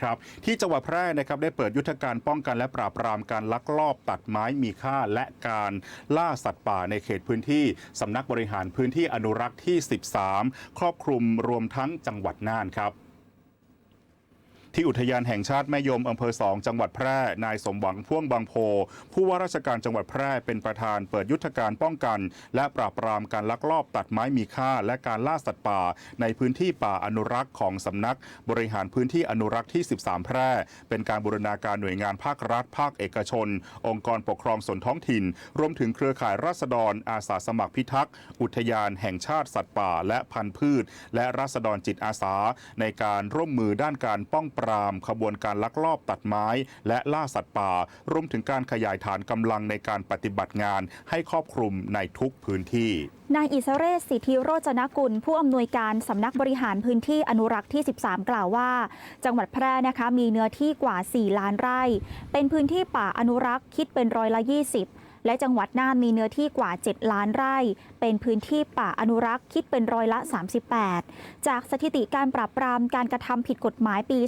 ครับที่จังหวัดแพร่นะครับได้เปิดยุทธการป้องกันและปราบปรามการลักลอบตัดไม้มีค่าและการล่าสัตว์ป่าในเขตพื้นที่สำนักบริหารพื้นที่อนุรักษ์ที่ 13 ครอบคลุมรวมทั้งจังหวัดน่านครับ ที่อุทยานแห่งชาติแม่ยมอำเภอสองจังหวัดแพร่ นายสมหวังพ่วงบางโพ ผู้ว่าราชการจังหวัดแพร่เป็นประธานเปิดยุทธการป้องกัน และปราบปรามการลักลอบตัดไม้มีค่า และการล่าสัตว์ป่า ในพื้นที่ป่าอนุรักษ์ของสำนัก บริหารพื้นที่อนุรักษ์ที่ 13 แพร่ เป็นการบูรณาการหน่วยงานภาครัฐ ภาคเอกชน องค์กรปกครองส่วนท้องถิ่น รวมถึงเครือข่ายราษฎร อาสาสมัครพิทักษ์ อุทยานแห่งชาติสัตว์ป่า และพันธุ์พืช และราษฎรจิตอาสา ในการร่วมมือด้านการป้องปราม ขบวนการลักลอบตัดไม้ และล่าสัตว์ป่ารวมถึงการขยายฐานกำลังในการปฏิบัติงาน ให้ครอบคลุมในทุกพื้นที่ นายอิสเรศสิทธิโรจนกุล ผู้อำนวยการสำนักบริหารพื้นที่อนุรักษ์ที่ 13 กล่าวว่า จังหวัดแพร่นะคะมีเนื้อที่กว่า 4 ล้านไร่ เป็นพื้นที่ป่าอนุรักษ์คิดเป็นร้อยละ 20 และจังหวัดน่านมีเนื้อที่กว่า 7 ล้านไร่ เป็นพื้นที่ป่าอนุรักษ์คิดเป็นร้อยละ 38 จากสถิติการปราบปรามการกระทำผิดกฎหมายปี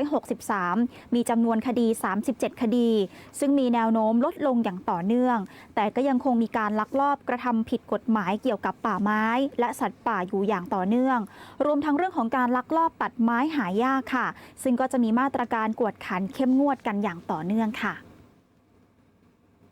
2563 มีจำนวนคดี 37 คดี ซึ่งมีแนวโน้มลดลงอย่างต่อเนื่อง แต่ก็ยังคงมีการลักลอบกระทำผิดกฎหมายเกี่ยวกับป่าไม้ และสัตว์ป่าอยู่อย่างต่อเนื่อง รวมทั้งเรื่องของการลักลอบตัดไม้หายากค่ะ ซึ่งก็จะมีมาตรการกวดขันเข้มงวดกันอย่างต่อเนื่องค่ะ